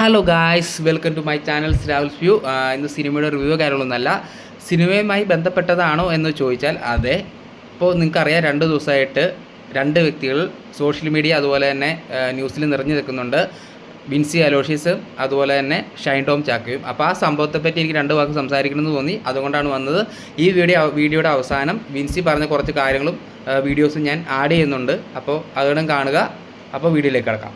Hello guys welcome to my channel Rahul's view ഇന്ന് സിനിമയുടെ review കാര്യങ്ങളൊന്നുമല്ല. സിനിമയുമായി ബന്ധപ്പെട്ടതാണോ എന്ന് ചോദിച്ചാൽ അതെ. ഇപ്പോൾ നിങ്ങൾക്കറിയാം രണ്ട് ദിവസമായിട്ട് രണ്ട് വ്യക്തികൾ സോഷ്യൽ മീഡിയ അതുപോലെ തന്നെ ന്യൂസിൽ നിറഞ്ഞു നിൽക്കുന്നുണ്ട്. വിൻസി അലോഷ്യസും അതുപോലെ തന്നെ ഷൈൻ ടോം ചാക്കയും അപ്പോൾ ആ സംഭവത്തെപ്പറ്റി എനിക്ക് രണ്ട് വാക്ക് സംസാരിക്കണമെന്ന് തോന്നി. അതുകൊണ്ടാണ് വന്നത്. ഈ വീഡിയോ വീഡിയോയുടെ അവസാനം വിൻസി പറഞ്ഞ കുറച്ച് കാര്യങ്ങളും വീഡിയോസും ഞാൻ ആഡ് ചെയ്യുന്നുണ്ട്. അപ്പോൾ അതുകൊണ്ടും കാണുക. അപ്പോൾ വീഡിയോയിലേക്ക് കിടക്കാം.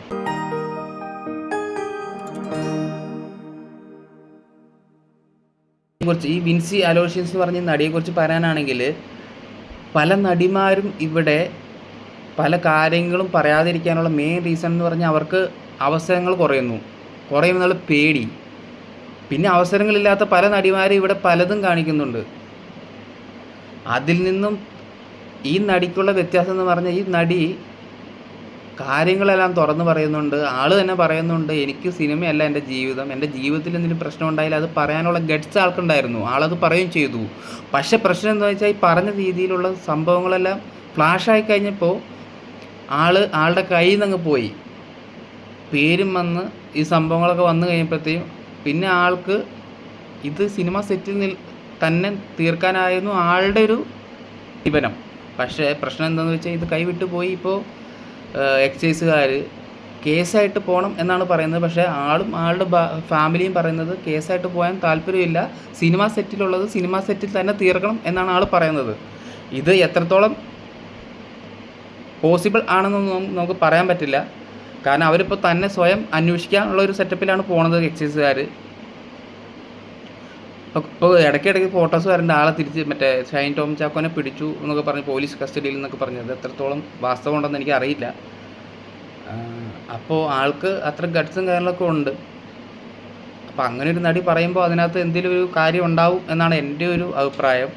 കുറിച്ച് ഈ വിൻസി അലോഷ്യൻസ് എന്ന് പറഞ്ഞ നടിയെക്കുറിച്ച് പറയാനാണെങ്കിൽ പല നടിമാരും ഇവിടെ പല കാര്യങ്ങളും പറയാതിരിക്കാനുള്ള മെയിൻ റീസൺ എന്ന് പറഞ്ഞാൽ അവർക്ക് അവസരങ്ങൾ കുറയുന്നു. കുറയുമെന്നുള്ള പേടി. പിന്നെ അവസരങ്ങളില്ലാത്ത പല നടിമാരും ഇവിടെ പലതും കാണിക്കുന്നുണ്ട്. അതിൽ നിന്നും ഈ നടിക്കുള്ള വ്യത്യാസം എന്ന് പറഞ്ഞാൽ ഈ നടി കാര്യങ്ങളെല്ലാം തുറന്ന് പറയുന്നുണ്ട്. ആൾ തന്നെ പറയുന്നുണ്ട് എനിക്ക് സിനിമയല്ല എന്റെ ജീവിതം. എന്റെ ജീവിതത്തിൽ എന്തെങ്കിലും പ്രശ്നം ഉണ്ടായാലും അത് പറയാനുള്ള ഗഡ്സ് ആൾക്കുണ്ടായിരുന്നു. ആളത് പറയുകയും ചെയ്തു. പക്ഷേ പ്രശ്നം എന്താ വെച്ചാൽ ഈ പറഞ്ഞ രീതിയിലുള്ള സംഭവങ്ങളെല്ലാം ഫ്ലാഷായി കഴിഞ്ഞപ്പോൾ ആൾ ആളുടെ കയ്യിൽ നിന്ന് പോയി. പേരും വന്ന് ഈ സംഭവങ്ങളൊക്കെ വന്നു കഴിഞ്ഞപ്പോഴത്തേക്കും പിന്നെ ആൾക്ക് ഇത് സിനിമ സെറ്റിൽ നിൽ തന്നെ തീർക്കാനായിരുന്നു ആളുടെ ഒരു ജീവനം പക്ഷേ പ്രശ്നം എന്താണെന്ന് വെച്ചാൽ ഇത് കൈവിട്ട് പോയി. ഇപ്പോൾ എക്സൈസുകാർ കേസായിട്ട് പോകണം എന്നാണ് പറയുന്നത്. പക്ഷേ ആളും ആളുടെ ഫാമിലിയും പറയുന്നത് കേസായിട്ട് പോകാൻ താല്പര്യമില്ല. സിനിമ സെറ്റിലുള്ളത് സിനിമ സെറ്റിൽ തന്നെ തീർക്കണം എന്നാണ് ആൾ പറയുന്നത്. ഇത് എത്രത്തോളം പോസിബിൾ ആണെന്നൊന്നും നമുക്ക് പറയാൻ പറ്റില്ല. കാരണം അവരിപ്പോൾ തന്നെ സ്വയം അന്വേഷിക്കാനുള്ള ഒരു സെറ്റപ്പിലാണ് പോണത് എക്സൈസുകാർ ഇപ്പോൾ ഇടയ്ക്കിടയ്ക്ക് ഫോട്ടോസ് വരേണ്ട ആളെ തിരിച്ച് മറ്റേ ഷൈൻ ടോം ചാക്കോനെ പിടിച്ചു എന്നൊക്കെ പറഞ്ഞു പോലീസ് കസ്റ്റഡിയിൽ നിന്നൊക്കെ പറഞ്ഞത്. എത്രത്തോളം വാസ്തവം ഉണ്ടെന്ന് എനിക്ക് അറിയില്ല. അപ്പോൾ ആൾക്ക് അത്ര ഗട്ട്സും കാര്യങ്ങളൊക്കെ ഉണ്ട്. അപ്പോൾ അങ്ങനെ ഒരു നടി പറയുമ്പോൾ അതിനകത്ത് എന്തെങ്കിലും ഒരു കാര്യം ഉണ്ടാവും എന്നാണ് എന്റെ ഒരു അഭിപ്രായം.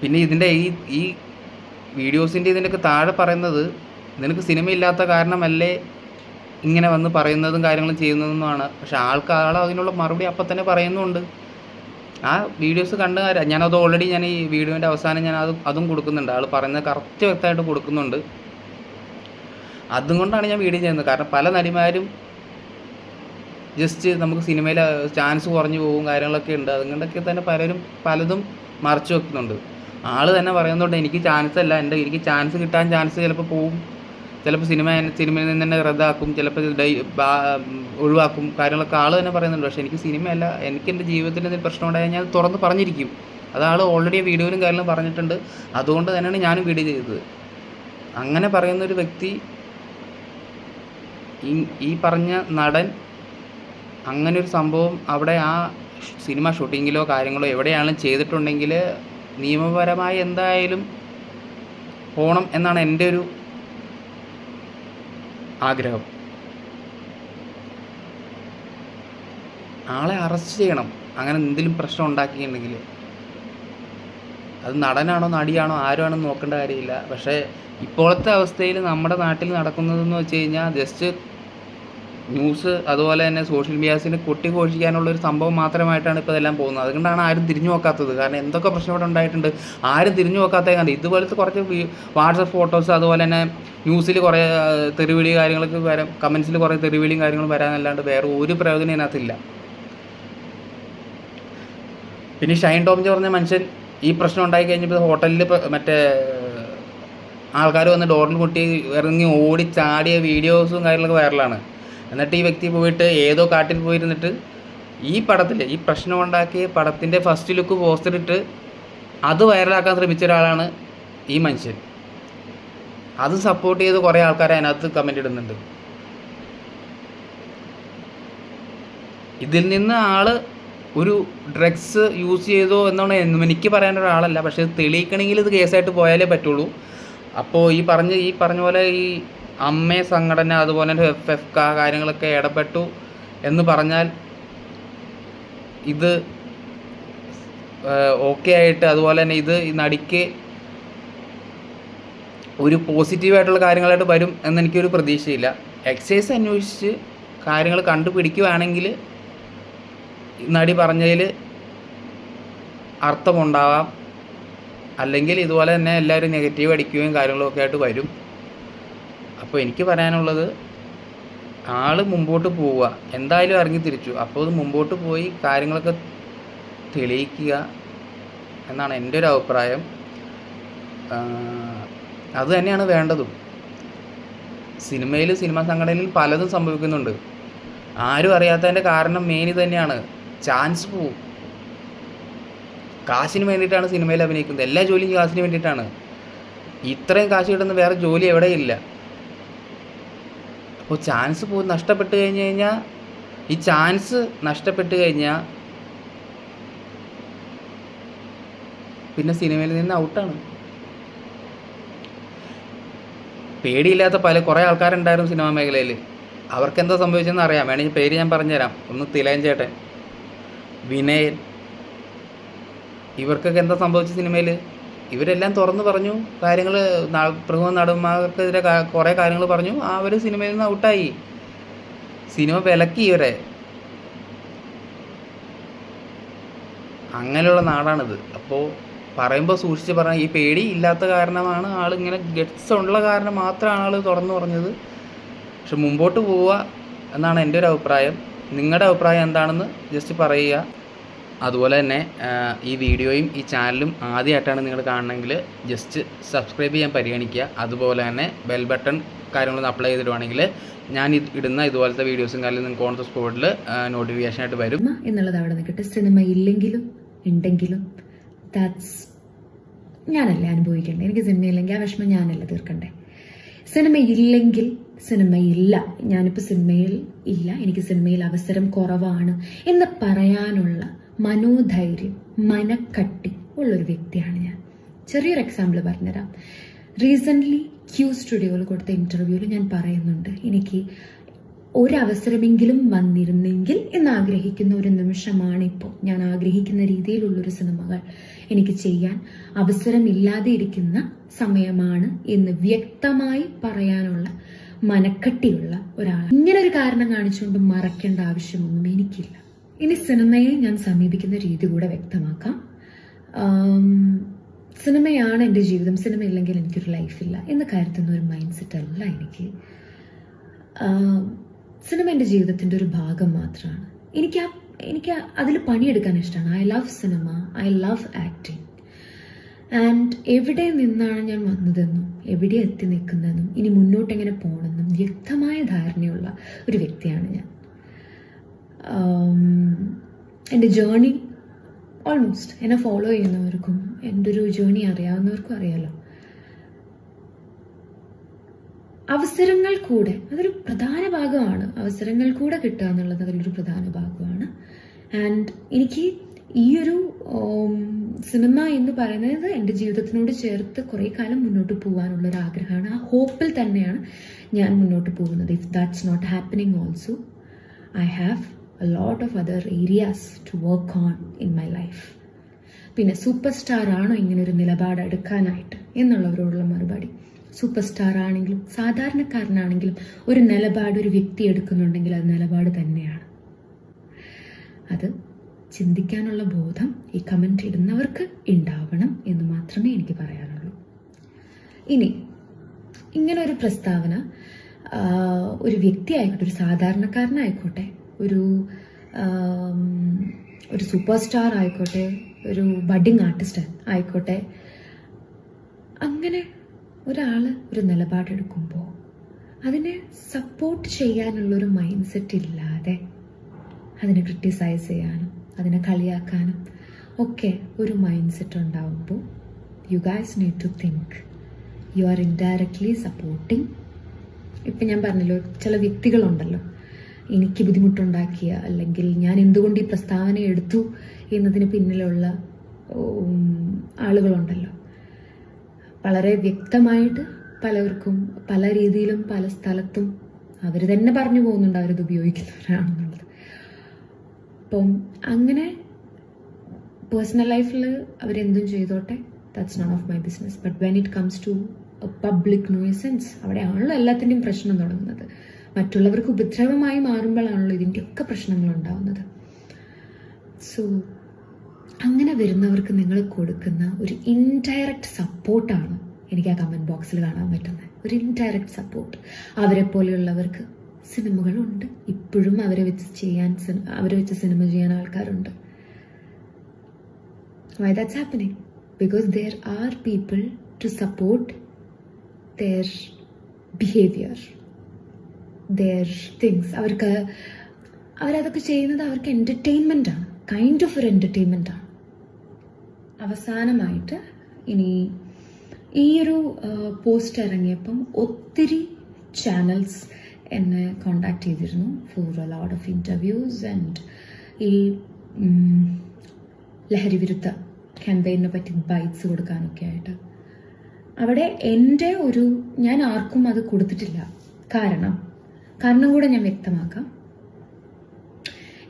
പിന്നെ ഇതിന്റെ ഈ ഈ വീഡിയോസിന്റെ ഇതിന്റെയൊക്കെ താഴെ പറയുന്നത് നിനക്ക് സിനിമ ഇല്ലാത്ത കാരണമല്ലേ ഇങ്ങനെ വന്ന് പറയുന്നതും കാര്യങ്ങളും ചെയ്യുന്നതെന്നുമാണ് പക്ഷെ ആൾക്ക് ആൾ അതിനുള്ള മറുപടി അപ്പം തന്നെ പറയുന്നുണ്ട്. ആ വീഡിയോസ് കണ്ട കാര്യം ഞാനത് ഓൾറെഡി ഞാൻ ഈ വീഡിയോന്റെ അവസാനം ഞാൻ അത് അതും കൊടുക്കുന്നുണ്ട്. ആൾ പറയുന്നത് കറക്റ്റ് വ്യക്തമായിട്ട് കൊടുക്കുന്നുണ്ട്. അതും കൊണ്ടാണ് ഞാൻ വീഡിയോ ചെയ്യുന്നത്. കാരണം പല നടിമാരും ജസ്റ്റ് നമുക്ക് സിനിമയിൽ ചാൻസ് കുറഞ്ഞു പോകും കാര്യങ്ങളൊക്കെ ഉണ്ട്. അതുകൊണ്ടൊക്കെ തന്നെ പലരും പലതും മറച്ചു വെക്കുന്നുണ്ട്. ആൾ തന്നെ പറയുന്നുണ്ട് എനിക്ക് ചാൻസ് അല്ല. എന്റെ എനിക്ക് ചാൻസ് കിട്ടാൻ ചാൻസ് ചിലപ്പോൾ പോവും ചിലപ്പോൾ സിനിമ സിനിമയിൽ നിന്ന് തന്നെ റദ്ദാക്കും ചിലപ്പോൾ ഡൈ ഒഴിവാക്കും കാര്യങ്ങളൊക്കെ ആൾ തന്നെ പറയുന്നുണ്ട്. പക്ഷേ എനിക്ക് സിനിമയല്ല എനിക്ക് എന്റെ ജീവിതത്തിൽ എന്തെങ്കിലും പ്രശ്നം ഉണ്ടായാൽ ഞാൻ തുറന്ന് പറഞ്ഞിരിക്കും. അത് ആൾ ഓൾറെഡി വീഡിയോയിലും കാര്യങ്ങളും പറഞ്ഞിട്ടുണ്ട്. അതുകൊണ്ട് തന്നെയാണ് ഞാനും വീഡിയോ ചെയ്തത്. അങ്ങനെ പറയുന്ന ഒരു വ്യക്തി ഈ ഈ പറഞ്ഞ നടൻ അങ്ങനെ ഒരു സംഭവം അവിടെ ആ സിനിമ ഷൂട്ടിങ്ങിലോ കാര്യങ്ങളോ എവിടെയാണെങ്കിലും ചെയ്തിട്ടുണ്ടെങ്കിൽ നിയമപരമായി എന്തായാലും പോകണം എന്നാണ് എന്റെ ഒരു ആഗ്രഹം. ആളെ അറസ്റ്റ് ചെയ്യണം. അങ്ങനെ എന്തെങ്കിലും പ്രശ്നം ഉണ്ടാക്കിയിട്ടുണ്ടെങ്കിൽ. അത് നടനാണോ നടിയാണോ ആരുമാണെന്ന് നോക്കേണ്ട കാര്യമില്ല. പക്ഷേ ഇപ്പോഴത്തെ അവസ്ഥയിൽ നമ്മുടെ നാട്ടിൽ നടക്കുന്നതെന്ന് വെച്ച് കഴിഞ്ഞാൽ ജസ്റ്റ് ന്യൂസ് അതുപോലെ തന്നെ സോഷ്യൽ മീഡിയാസിന് കൊട്ടി ഘോഷിക്കാനുള്ള ഒരു സംഭവം മാത്രമായിട്ടാണ് ഇപ്പോൾ ഇതെല്ലാം പോകുന്നത്. അതുകൊണ്ടാണ് ആരും തിരിഞ്ഞു നോക്കാത്തത്. കാരണം എന്തൊക്കെ പ്രശ്നം ഇവിടെ ഉണ്ടായിട്ടുണ്ട്? ആരും തിരിഞ്ഞു നോക്കാത്ത കാരണം ഇതുപോലത്തെ കുറച്ച് വാട്സപ്പ് ഫോട്ടോസ് അതുപോലെ തന്നെ ന്യൂസിൽ കുറേ തെരുവിളി കാര്യങ്ങളൊക്കെ വരാം കമൻസിൽ കുറേ തെരുവിളിയും കാര്യങ്ങളും വരാനല്ലാണ്ട് വേറെ ഒരു പ്രയോജനം ഇതിനകത്തില്ല. പിന്നെ ഷൈൻ ടോം പറഞ്ഞ മനുഷ്യൻ ഈ പ്രശ്നം ഉണ്ടായി കഴിഞ്ഞപ്പോൾ ഹോട്ടലിൽ മറ്റേ ആൾക്കാർ വന്ന് ഡോറിൽ മുട്ടി ഇറങ്ങി ഓടി ചാടിയ വീഡിയോസും കാര്യങ്ങളൊക്കെ വൈറലാണ്. എന്നിട്ട് ഈ വ്യക്തി പോയിട്ട് ഏതോ കാട്ടിൽ പോയിരുന്നിട്ട് ഈ പടത്തിൽ ഈ പ്രശ്നം ഉണ്ടാക്കിയ പടത്തിന്റെ ഫസ്റ്റ് ലുക്ക് പോസ്റ്റർ ഇട്ട് അത് വൈറലാക്കാൻ ശ്രമിച്ച ഒരാളാണ് ഈ മനുഷ്യൻ. അത് സപ്പോർട്ട് ചെയ്ത് കുറേ ആൾക്കാർ അതിനകത്ത് കമന്റ് ഇടുന്നുണ്ട്. ഇതിൽ നിന്ന് ആൾ ഒരു ഡ്രഗ്സ് യൂസ് ചെയ്തോ എന്നാണ് എനിക്ക് പറയാൻ ഒരാളല്ല. പക്ഷേ തെളിയിക്കണമെങ്കിൽ ഇത് കേസായിട്ട് പോയാലേ പറ്റുള്ളൂ. അപ്പോൾ ഈ പറഞ്ഞ ഈ പറഞ്ഞ പോലെ ഈ അമ്മേ സംഘടന അതുപോലെ എഫ് എഫ് ക കാര്യങ്ങളൊക്കെ ഇടപെട്ടു എന്ന് പറഞ്ഞാൽ ഇത് ഓക്കെ ആയിട്ട് അതുപോലെ തന്നെ ഇത് നടിക്ക് ഒരു പോസിറ്റീവായിട്ടുള്ള കാര്യങ്ങളായിട്ട് വരും എന്നെനിക്കൊരു പ്രതീക്ഷയില്ല. എക്സൈസ് അന്വേഷിച്ച് കാര്യങ്ങൾ കണ്ടുപിടിക്കുകയാണെങ്കിൽ നടി പറഞ്ഞതിൽ അർത്ഥമുണ്ടാവാം. അല്ലെങ്കിൽ ഇതുപോലെ തന്നെ എല്ലാവരും നെഗറ്റീവ് അടിക്കുകയും കാര്യങ്ങളൊക്കെ ആയിട്ട് വരും. അപ്പോൾ എനിക്ക് പറയാനുള്ളത് ആൾ മുമ്പോട്ട് പോവുക. എന്തായാലും ഇറങ്ങി തിരിച്ചു. അപ്പോൾ അത് മുമ്പോട്ട് പോയി കാര്യങ്ങളൊക്കെ തെളിയിക്കുക എന്നാണ് എന്റെ ഒരു അഭിപ്രായം. അത് തന്നെയാണ് വേണ്ടതും. സിനിമയിൽ സിനിമാ സംഘടനയിൽ പലതും സംഭവിക്കുന്നുണ്ട്. ആരും അറിയാത്തതിന്റെ കാരണം മെയിൻ തന്നെയാണ്. ചാൻസ് പോവും. കാശിന് വേണ്ടിയിട്ടാണ് സിനിമയിൽ അഭിനയിക്കുന്നത്. എല്ലാ ജോലിയും കാശിന് വേണ്ടിയിട്ടാണ്. ഇത്രയും കാശ് കിട്ടുന്ന വേറെ ജോലി എവിടെയില്ല. അപ്പോൾ ചാൻസ് പോ നഷ്ടപ്പെട്ട് കഴിഞ്ഞ് കഴിഞ്ഞാൽ ഈ ചാൻസ് നഷ്ടപ്പെട്ട് കഴിഞ്ഞാൽ പിന്നെ സിനിമയിൽ നിന്ന് ഔട്ടാണ്. പേടിയില്ലാത്ത പല കുറേ ആൾക്കാരുണ്ടായിരുന്നു സിനിമാ മേഖലയിൽ അവർക്ക് എന്താ സംഭവിച്ചതെന്ന് അറിയാം. വേണമെങ്കിൽ പേര് ഞാൻ പറഞ്ഞുതരാം. ഒന്ന് തിലയൻ ചേട്ടൻ വിനയൻ. ഇവർക്കൊക്കെ എന്താ സംഭവിച്ച സിനിമയിൽ ഇവരെല്ലാം തുറന്നു പറഞ്ഞു. കാര്യങ്ങൾ പ്രമുഖ നടന്മാർക്കെതിരെ കുറേ കാര്യങ്ങൾ പറഞ്ഞു. അവർ സിനിമയിൽ നിന്ന് ഔട്ടായി. സിനിമ വിലക്കി ഇവരെ. അങ്ങനെയുള്ള നാടാണിത്. അപ്പോൾ പറയുമ്പോൾ സൂക്ഷിച്ച് പറഞ്ഞാൽ ഈ പേടി ഇല്ലാത്ത കാരണമാണ് ആൾ ഇങ്ങനെ ഗട്ട്സ് ഉള്ള കാരണം മാത്രമാണ് ആൾ തുറന്നു പറഞ്ഞത്. പക്ഷെ മുമ്പോട്ട് പോവുക എന്നാണ് എന്റെ ഒരു അഭിപ്രായം. നിങ്ങളുടെ അഭിപ്രായം എന്താണെന്ന് ജസ്റ്റ് പറയുക. അതുപോലെ തന്നെ ഈ വീഡിയോയും ഈ ചാനലും ആദ്യമായിട്ടാണ് നിങ്ങൾ കാണണമെങ്കിൽ ജസ്റ്റ് സബ്സ്ക്രൈബ് ചെയ്യാൻ പരിഗണിക്കുക. അതുപോലെ തന്നെ ബെൽ ബട്ടൺ കാര്യങ്ങളൊന്ന് അപ്ലൈ ചെയ്തിടുവാണെങ്കിൽ ഞാൻ ഇടുന്ന ഇതുപോലത്തെ വീഡിയോസും കാര്യം നിങ്ങൾക്ക് ഓൺ ദ സ്പോട്ടിൽ നോട്ടിഫിക്കേഷൻ ആയിട്ട് വരും. എന്നുള്ളത് അവിടെ നിൽക്കട്ടെ സിനിമ ഇല്ലെങ്കിലും ഉണ്ടെങ്കിലും ദാറ്റ്സ് ഞാനല്ലേ അനുഭവിക്കേണ്ടത് എനിക്ക് സിനിമയില്ലെങ്കിൽ ആ വിഷമം ഞാനല്ല തീർക്കണ്ടേ? സിനിമയില്ലെങ്കിൽ സിനിമയില്ല. ഞാനിപ്പോൾ സിനിമയിൽ ഇല്ല. എനിക്ക് സിനിമയിൽ അവസരം കുറവാണ് എന്ന് പറയാനുള്ള മനോധൈര്യം മനക്കട്ടി ഉള്ളൊരു വ്യക്തിയാണ് ഞാൻ. ചെറിയൊരു എക്സാമ്പിൾ പറഞ്ഞുതരാം. റീസെന്റ്ലി ക്യൂ സ്റ്റുഡിയോയിൽ കൊടുത്ത ഇന്റർവ്യൂവിൽ ഞാൻ പറയുന്നുണ്ട്. എനിക്ക് ഒരവസരമെങ്കിലും വന്നിരുന്നെങ്കിൽ എന്ന് ആഗ്രഹിക്കുന്ന ഒരു നിമിഷമാണ് ഇപ്പോൾ ഞാൻ ആഗ്രഹിക്കുന്ന രീതിയിലുള്ളൊരു സിനിമകൾ എനിക്ക് ചെയ്യാൻ അവസരമില്ലാതെ ഇരിക്കുന്ന സമയമാണ് എന്ന് വ്യക്തമായി പറയാനുള്ള മനക്കട്ടിയുള്ള ഒരാൾ ഇങ്ങനെ ഒരു കാരണം കാണിച്ചുകൊണ്ട് മറക്കേണ്ട ആവശ്യമൊന്നും എനിക്കില്ല. ഇനി സിനിമയെ ഞാൻ സമീപിക്കുന്ന രീതി കൂടെ വ്യക്തമാക്കാം. സിനിമയാണ് എന്റെ ജീവിതം. സിനിമ ഇല്ലെങ്കിൽ എനിക്കൊരു ലൈഫില്ല എന്ന് കരുതുന്ന ഒരു മൈൻഡ് സെറ്റ് അല്ല എനിക്ക്. സിനിമ എന്റെ ജീവിതത്തിന്റെ ഒരു ഭാഗം മാത്രമാണ് എനിക്ക് ആ എനിക്ക് അതിൽ പണിയെടുക്കാൻ ഇഷ്ടമാണ് I love cinema I love acting and എവിടെ നിന്നാണ് ഞാൻ വന്നതെന്നും എവിടെ എത്തി നിൽക്കുന്നതെന്നും ഇനി മുന്നോട്ട് എങ്ങനെ പോകണമെന്നും വ്യക്തമായ ധാരണയുള്ള ഒരു വ്യക്തിയാണ് ഞാൻ. എന്റെ ജേണി ഓൾമോസ്റ്റ് എന്നെ ഫോളോ ചെയ്യുന്നവർക്കും എന്റെ ഒരു ജേണി അറിയാവുന്നവർക്കും അറിയാലോ. അവസരങ്ങൾ കൂടെ അതൊരു പ്രധാന ഭാഗമാണ്. അവസരങ്ങൾ കൂടെ കിട്ടുക എന്നുള്ളത് അതിലൊരു പ്രധാന ഭാഗമാണ്. ആൻഡ് എനിക്ക് ഈ ഒരു സിനിമ എന്ന് പറയുന്നത് എന്റെ ജീവിതത്തിനോട് ചേർത്ത് കുറേ കാലം മുന്നോട്ട് പോകാനുള്ള ഒരു ആഗ്രഹമാണ് ആ ഹോപ്പിൽ തന്നെയാണ് ഞാൻ മുന്നോട്ട് പോകുന്നത്. If that's not happening also I have a lot of other areas to work on in my life പിന്നെ സൂപ്പർ സ്റ്റാർ ആണോ ഇങ്ങനെ ഒരു നിലപാട് എടുക്കാനായിട്ട് എന്നുള്ളവരോടുള്ള മറുപടി. സൂപ്പർ സ്റ്റാർ ആണെങ്കിലും സാധാരണക്കാരനാണെങ്കിലും ഒരു നിലപാട് ഒരു വ്യക്തി എടുക്കുന്നുണ്ടെങ്കിൽ അത് നിലപാട് തന്നെയാണ്. അത് ചിന്തിക്കാനുള്ള ബോധം ഈ കമന്റ് ഇടുന്നവർക്ക് ഉണ്ടാവണം എന്ന് മാത്രമേ എനിക്ക് പറയാനുള്ളൂ. ഇനി ഇങ്ങനെ ഒരു പ്രസ്താവന ഒരു വ്യക്തി ആയിക്കോട്ടെ ഒരു സാധാരണക്കാരനായിക്കോട്ടെ ഒരു ഒരു സൂപ്പർ സ്റ്റാർ ആയിക്കോട്ടെ ഒരു ബഡിങ് ആർട്ടിസ്റ്റ് ആയിക്കോട്ടെ അങ്ങനെ ഒരാൾ ഒരു നിലപാടെടുക്കുമ്പോൾ അതിനെ സപ്പോർട്ട് ചെയ്യാനുള്ളൊരു മൈൻഡ് സെറ്റ് ഇല്ലാതെ അതിനെ ക്രിട്ടിസൈസ് ചെയ്യാനും അതിനെ കളിയാക്കാനും ഒക്കെ ഒരു മൈൻഡ് സെറ്റ് ഉണ്ടാവുമ്പോൾ you guys need to think you are indirectly supporting ഇപ്പം ഞാൻ പറഞ്ഞല്ലോ ചില വ്യക്തികളുണ്ടല്ലോ. എനിക്ക് ബുദ്ധിമുട്ടുണ്ടാക്കിയ അല്ലെങ്കിൽ ഞാൻ എന്തുകൊണ്ട് ഈ പ്രസ്താവന എടുത്തു എന്നതിന് പിന്നിലുള്ള ആളുകളുണ്ടല്ലോ. വളരെ വ്യക്തമായിട്ട് പലർക്കും പല രീതിയിലും പല സ്ഥലത്തും അവർ തന്നെ പറഞ്ഞു പോകുന്നുണ്ട് അവരത് ഉപയോഗിക്കുന്നവരാണെന്നുള്ളത്. അപ്പം അങ്ങനെ പേഴ്സണൽ ലൈഫിൽ അവരെന്തും ചെയ്തോട്ടെ that's none of my business but when it comes to public nuisance അവിടെയാണല്ലോ എല്ലാത്തിന്റെയും പ്രശ്നം തുടങ്ങുന്നത്. മറ്റുള്ളവർക്ക് ഉപദ്രവമായി മാറുമ്പോഴാണല്ലോ ഇതിന്റെയൊക്കെ പ്രശ്നങ്ങൾ ഉണ്ടാവുന്നത് സോ അങ്ങനെ വരുന്നവർക്ക് നിങ്ങൾ കൊടുക്കുന്ന ഒരു ഇൻഡയറക്റ്റ് സപ്പോർട്ടാണ് എനിക്ക് ആ കമന്റ് ബോക്സിൽ കാണാൻ പറ്റുന്നത്. ഒരു ഇൻഡയറക്റ്റ് സപ്പോർട്ട് അവരെ പോലെയുള്ളവർക്ക് സിനിമകളുണ്ട്. ഇപ്പോഴും അവരെ വെച്ച് ചെയ്യാൻ അവരെ വെച്ച് സിനിമ ചെയ്യാൻ ആൾക്കാരുണ്ട്. Why that's happening because there are people to support their behaviour their things അവർക്ക് അവരതൊക്കെ ചെയ്യുന്നത് അവർക്ക് എന്റർടൈൻമെന്റ് ആണ്. കൈൻഡ് ഓഫ് ഒരു എന്റർടൈൻമെന്റ് ആണ്. അവസാനമായിട്ട് ഇനി ഈ ഒരു പോസ്റ്റ് ഇറങ്ങിയപ്പം ഒത്തിരി ചാനൽസ് എന്നെ കോണ്ടാക്ട് ചെയ്തിരുന്നു for a lot of interviews and ഈ ലഹരി വിരുദ്ധ ക്യാമ്പയിനെ പറ്റി ബൈറ്റ്സ് കൊടുക്കാനൊക്കെ ആയിട്ട്. അവിടെ എന്റെ ഒരു ഞാൻ ആർക്കും അത് കൊടുത്തിട്ടില്ല. കാരണം കാരണം കൂടെ ഞാൻ വ്യക്തമാക്കാം.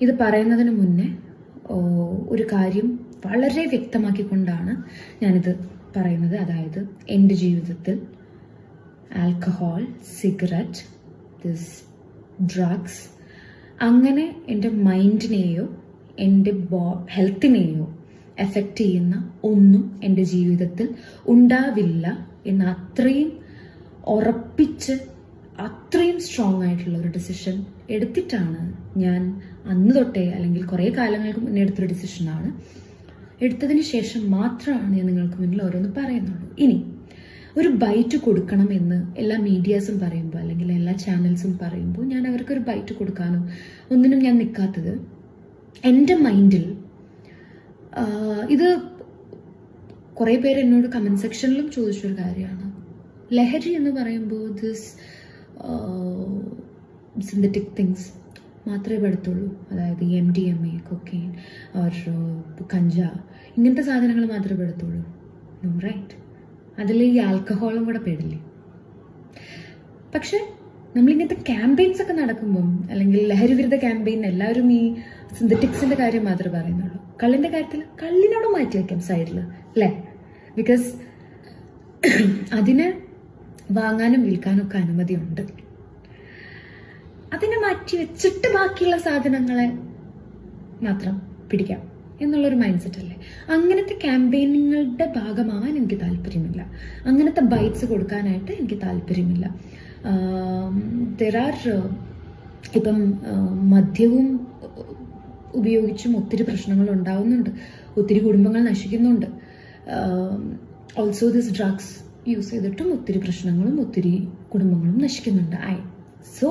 ഇത് പറയുന്നതിന് മുന്നേ ഒരു കാര്യം വളരെ വ്യക്തമാക്കിക്കൊണ്ടാണ് ഞാനിത് പറയുന്നത്. അതായത് എന്റെ ജീവിതത്തിൽ ആൽക്കഹോൾ സിഗരറ്റ് ദിസ് ഡ്രഗ്സ് അങ്ങനെ എന്റെ മൈൻഡിനെയോ എന്റെ ബോ ഹെൽത്തിനെയോ എഫക്റ്റ് ചെയ്യുന്ന ഒന്നും എന്റെ ജീവിതത്തിൽ ഉണ്ടാവില്ല എന്ന് അത്രയും ഉറപ്പിച്ച് അത്രയും സ്ട്രോങ് ആയിട്ടുള്ള ഒരു ഡിസിഷൻ എടുത്തിട്ടാണ് ഞാൻ അന്ന് തൊട്ടേ അല്ലെങ്കിൽ കുറേ കാലങ്ങൾക്ക് മുന്നേ എടുത്തൊരു ഡിസിഷനാണ് എടുത്തതിന് ശേഷം മാത്രമാണ് ഞാൻ നിങ്ങൾക്ക് മുന്നിൽ ഓരോന്ന് പറയുന്നുള്ളൂ. ഇനി ഒരു ബൈറ്റ് കൊടുക്കണം എന്ന് എല്ലാ മീഡിയാസും പറയുമ്പോൾ അല്ലെങ്കിൽ എല്ലാ ചാനൽസും പറയുമ്പോൾ ഞാൻ അവർക്കൊരു ബൈറ്റ് കൊടുക്കാനോ ഒന്നിനും ഞാൻ നിൽക്കാത്തത് എന്റെ മൈൻഡിൽ ഇത് കുറേ പേര് എന്നോട് കമന്റ് സെക്ഷനിലും ചോദിച്ചൊരു കാര്യമാണ്. ലഹരി എന്ന് പറയുമ്പോൾ ദിസ് സിന്തറ്റിക് തിങ്സ് മാത്രമേ പെടുത്തുള്ളൂ. അതായത് M D M A cocaine or ganja ഇങ്ങനത്തെ സാധനങ്ങൾ മാത്രമേ പെടുത്തുള്ളൂ. നോ റൈറ്റ് അതിൽ ഈ ആൽക്കഹോളും കൂടെ പെടില്ലേ? പക്ഷെ നമ്മളിങ്ങനത്തെ ക്യാമ്പയിൻസ് ഒക്കെ നടക്കുമ്പം അല്ലെങ്കിൽ ലഹരി വിരുദ്ധ ക്യാമ്പയിൻ എല്ലാവരും ഈ സിന്തറ്റിക്സിന്റെ കാര്യം മാത്രമേ പറയുന്നുള്ളൂ. കള്ളിന്റെ കാര്യത്തിൽ കള്ളിനോട് മാറ്റി വയ്ക്കാം സൈഡിൽ അല്ലേ? ബിക്കോസ് അതിന് വാങ്ങാനും വിൽക്കാനും ഒക്കെ അനുമതിയുണ്ട്. അതിനെ മാറ്റി വെച്ചിട്ട് ബാക്കിയുള്ള സാധനങ്ങളെ മാത്രം പിടിക്കാം എന്നുള്ളൊരു മൈൻഡ് സെറ്റ് അല്ലേ? അങ്ങനത്തെ ക്യാമ്പയിനുകളുടെ ഭാഗമാവാൻ എനിക്ക് താല്പര്യമില്ല. അങ്ങനത്തെ ബൈറ്റ്സ് കൊടുക്കാനായിട്ട് എനിക്ക് താല്പര്യമില്ല. തെരാർ ഇപ്പം മദ്യവും ഉപയോഗിച്ചും ഒത്തിരി പ്രശ്നങ്ങൾ ഉണ്ടാവുന്നുണ്ട്. ഒത്തിരി കുടുംബങ്ങൾ നശിക്കുന്നുണ്ട്. ഓൾസോ ദിസ് ഡ്രഗ്സ് യൂസ് ചെയ്തിട്ടും ഒത്തിരി പ്രശ്നങ്ങളും ഒത്തിരി കുടുംബങ്ങളും നശിക്കുന്നുണ്ട്. ഐ സോ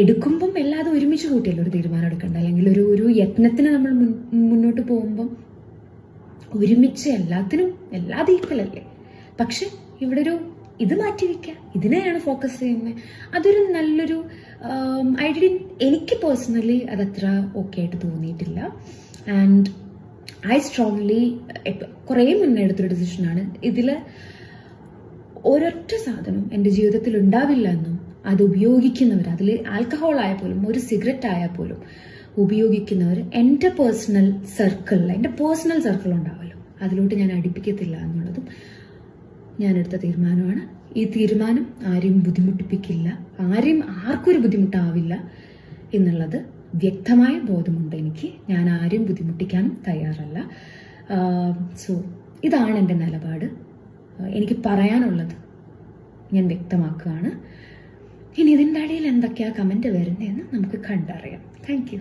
എടുക്കുമ്പം എല്ലാതും ഒരുമിച്ച് കൂട്ടിയല്ലോ ഒരു തീരുമാനം എടുക്കേണ്ട. അല്ലെങ്കിൽ ഒരു ഒരു യത്നത്തിന് നമ്മൾ മുന്നോട്ട് പോകുമ്പം ഒരുമിച്ച് എല്ലാത്തിനും എല്ലാ അല്ലേ? പക്ഷെ ഇവിടെ ഒരു ഇത് മാറ്റി വയ്ക്കുക ഇതിനെയാണ് ഫോക്കസ് ചെയ്യുന്നത്. അതൊരു നല്ലൊരു ഐഡിയ എനിക്ക് പേഴ്സണലി അതത്ര ഓക്കെ ആയിട്ട് തോന്നിയിട്ടില്ല. ആൻഡ് ഐ സ്ട്രോങ്ലി കുറേ മുന്നേ എടുത്തൊരു ഡിസിഷനാണ് ഇതിൽ ഒരൊറ്റ സാധനം എന്റെ ജീവിതത്തിൽ ഉണ്ടാവില്ല എന്നും അത് ഉപയോഗിക്കുന്നവർ അതിൽ ആൽക്കഹോൾ ആയാൽ പോലും ഒരു സിഗരറ്റ് ആയാൽ പോലും ഉപയോഗിക്കുന്നവർ എന്റെ പേഴ്സണൽ സർക്കിളിൽ എന്റെ പേഴ്സണൽ സർക്കിൾ ഉണ്ടാവുമല്ലോ അതിലോട്ട് ഞാൻ അടുപ്പിക്കത്തില്ല എന്നുള്ളതും ഞാനെടുത്ത തീരുമാനമാണ്. ഈ തീരുമാനം ആരെയും ബുദ്ധിമുട്ടിപ്പിക്കില്ല ആരെയും ആർക്കൊരു ബുദ്ധിമുട്ടാവില്ല എന്നുള്ളത് വ്യക്തമായ ബോധമുണ്ട് എനിക്ക്. ഞാൻ ആരെയും ബുദ്ധിമുട്ടിക്കാനും തയ്യാറല്ല. സോ ഇതാണ് എന്റെ നിലപാട്. എനിക്ക് പറയാനുള്ളത് ഞാൻ വ്യക്തമാക്കുകയാണ്. ഇനി ഇതിന്റെ അടിയിൽ എന്തൊക്കെയാണ് കമന്റ് വരുന്നതെന്ന് നമുക്ക് കണ്ടറിയാം. താങ്ക്